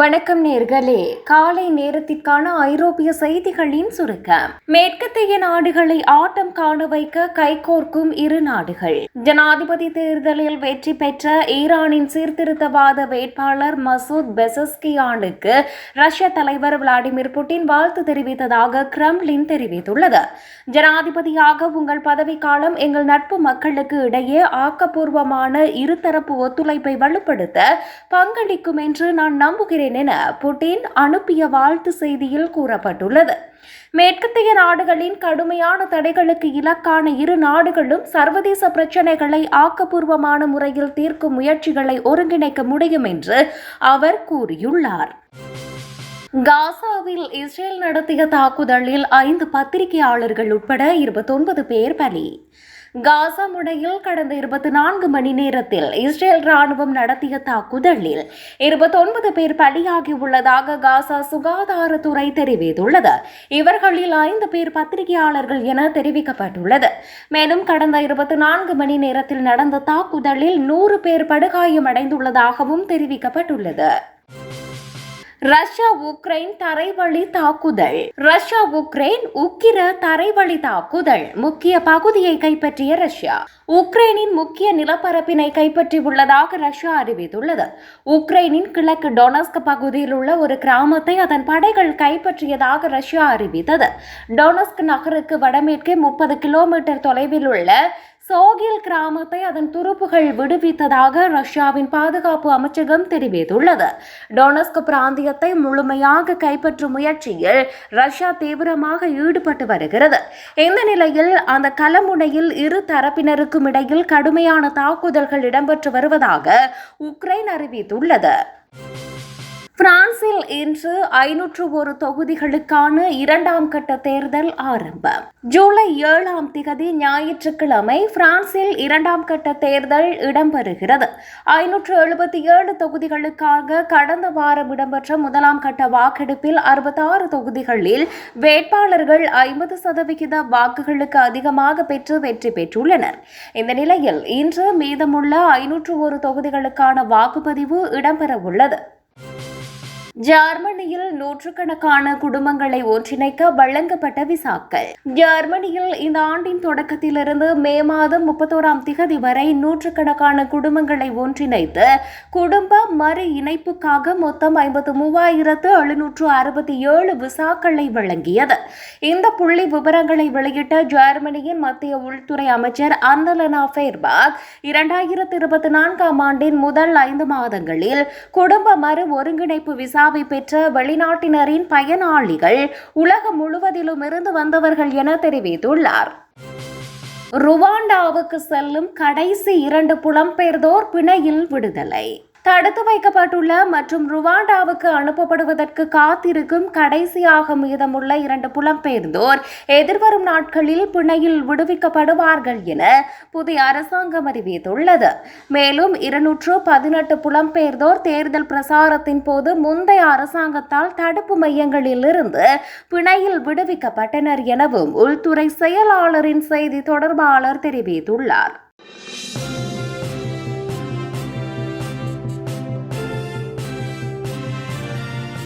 வணக்கம் நேர்களே. காலை நேரத்திற்கான ஐரோப்பிய செய்திகளின் சுருக்கம். மேற்கத்திய நாடுகளை ஆட்டம் காண வைக்க கைகோர்க்கும் இரு நாடுகள். ஜனாதிபதி தேர்தலில் வெற்றி பெற்ற ஈரானின் சீர்திருத்தவாத வேட்பாளர் மசூத் பெசஸ்கியானுக்கு ரஷ்ய தலைவர் விளாடிமிர் புட்டின் வாழ்த்து தெரிவித்ததாக கிரம்லின் தெரிவித்துள்ளது. ஜனாதிபதியாக உங்கள் பதவிக்காலம் எங்கள் நட்பு மக்களுக்கு இடையே ஆக்கப்பூர்வமான இருதரப்பு ஒத்துழைப்பை வலுப்படுத்த பங்களிக்கும் என்று நான் நம்புகிறேன். என புட்டின் அனுப்பிய வாழ்த்து செய்தியில் கூறப்பட்டுள்ளது. மேற்கத்திய நாடுகளின் கடுமையான தடைகளுக்கு இலக்கான இரு நாடுகளும் சர்வதேச பிரச்சினைகளை ஆக்கப்பூர்வமான முறையில் தீர்க்கும் முயற்சிகளை ஒருங்கிணைக்க முடியும் என்று அவர் கூறியுள்ளார். காசாவில் இஸ்ரேல் நடத்திய தாக்குதலில் ஐந்து பத்திரிகையாளர்கள் உட்பட இருபத்தொன்பது பேர் பலி. காசா முனையில் கடந்த இருபத்தி நான்கு மணி நேரத்தில் இஸ்ரேல் ராணுவம் நடத்திய தாக்குதலில் இருபத்தொன்பது பேர் பலியாகி உள்ளதாக காசா சுகாதாரத்துறை தெரிவித்துள்ளது. இவர்களில் ஐந்து பேர் பத்திரிகையாளர்கள் என தெரிவிக்கப்பட்டுள்ளது. மேலும் கடந்த இருபத்தி நான்கு மணி நேரத்தில் நடந்த தாக்குதலில் நூறு பேர் படுகாயமடைந்துள்ளதாகவும் தெரிவிக்கப்பட்டுள்ளது. ரஷ்யா உக்ரைன் தரைவழி தாக்குதல். ரஷ்யா உக்ரைன் உக்கிர தரைவழி தாக்குதல். முக்கிய பகுதியை கைப்பற்றிய ரஷ்யா. உக்ரைனின் முக்கிய நிலப்பரப்பினை கைப்பற்றியுள்ளதாக ரஷ்யா அறிவித்துள்ளது. உக்ரைனின் கிழக்கு டொனஸ்க் பகுதியில் உள்ள ஒரு கிராமத்தை அதன் படைகள் கைப்பற்றியதாக ரஷ்யா அறிவித்தது. டொனஸ்க் நகருக்கு வடமேற்கே முப்பது கிலோமீட்டர் தொலைவில் உள்ள சோகில் கிராமத்தை அதன் துருப்புகள் விடுவித்ததாக ரஷ்யாவின் பாதுகாப்பு அமைச்சகம் தெரிவித்துள்ளது. டொனஸ்க் பிராந்தியத்தை முழுமையாக கைப்பற்றும் முயற்சியில் ரஷ்யா தீவிரமாக ஈடுபட்டு வருகிறது. இந்த நிலையில் அந்த கலமுனையில் இரு தரப்பினருக்கும் இடையில் கடுமையான தாக்குதல்கள் இடம்பெற்று வருவதாக உக்ரைன் அறிவித்துள்ளது. பிரான்சில் இன்று ஐநூற்று ஒரு தொகுதிகளுக்கான இரண்டாம் கட்ட தேர்தல் ஆரம்பம். ஜூலை ஏழாம் திகதி ஞாயிற்றுக்கிழமை பிரான்சில் இரண்டாம் கட்ட தேர்தல் இடம்பெறுகிறது. ஐநூற்று எழுபத்தி ஏழு தொகுதிகளுக்காக கடந்த வாரம் இடம்பெற்ற முதலாம் கட்ட வாக்கெடுப்பில் அறுபத்தாறு தொகுதிகளில் வேட்பாளர்கள் ஐம்பது சதவிகித வாக்குகளுக்கு அதிகமாக பெற்று வெற்றி பெற்றுள்ளனர். இந்த நிலையில் இன்று மீதமுள்ள ஐநூற்று ஒரு தொகுதிகளுக்கான வாக்குப்பதிவு இடம்பெறவுள்ளது. ஜெர்மனியில் நூற்றுக்கணக்கான குடும்பங்களை ஒன்றிணைக்க வழங்கப்பட்ட விசாக்கள். ஜெர்மனியில் இந்த ஆண்டின் தொடக்கத்திலிருந்து மே மாதம் முப்பத்தோராம் திகதி வரை நூற்றுக்கணக்கான குடும்பங்களை ஒன்றிணைத்து குடும்ப மறு இணைப்புக்காக மொத்தம் ஐம்பத்து மூவாயிரத்து எழுநூற்று அறுபத்தி ஏழு விசாக்களை வழங்கியது. இந்த புள்ளி விவரங்களை வெளியிட்ட ஜெர்மனியின் மத்திய உள்துறை அமைச்சர் அந்தலனா ஃபேர்பாக் இரண்டாயிரத்து இருபத்தி நான்காம் ஆண்டின் முதல் ஐந்து மாதங்களில் குடும்ப மறு ஒருங்கிணைப்பு விசா விசாவை பெற்ற வெளிநாட்டினரின் பயனாளிகள் உலகம் முழுவதிலும் இருந்து வந்தவர்கள் என தெரிவித்துள்ளார். ருவாண்டாவுக்கு செல்லும் கடைசி இரண்டு புலம்பெயர்ந்தோர் பிணையில் விடுதலை. தடுத்து வைக்கப்பட்டுள்ள மற்றும் ருவாண்டாவுக்கு அனுப்பப்படுவதற்கு காத்திருக்கும் கடைசியாக மீதமுள்ள இரண்டு புலம்பெயர்ந்தோர் எதிர்வரும் நாட்களில் பிணையில் விடுவிக்கப்படுவார்கள் என புதிய அரசாங்கம் அறிவித்துள்ளது. மேலும் இருநூற்று பதினெட்டு புலம்பெயர்ந்தோர் தேர்தல் பிரசாரத்தின் போது முந்தைய அரசாங்கத்தால் தடுப்பு மையங்களில் இருந்து பிணையில் விடுவிக்கப்பட்டனர் எனவும் உள்துறை செயலாளரின் செய்தி தொடர்பாளர் தெரிவித்துள்ளார்.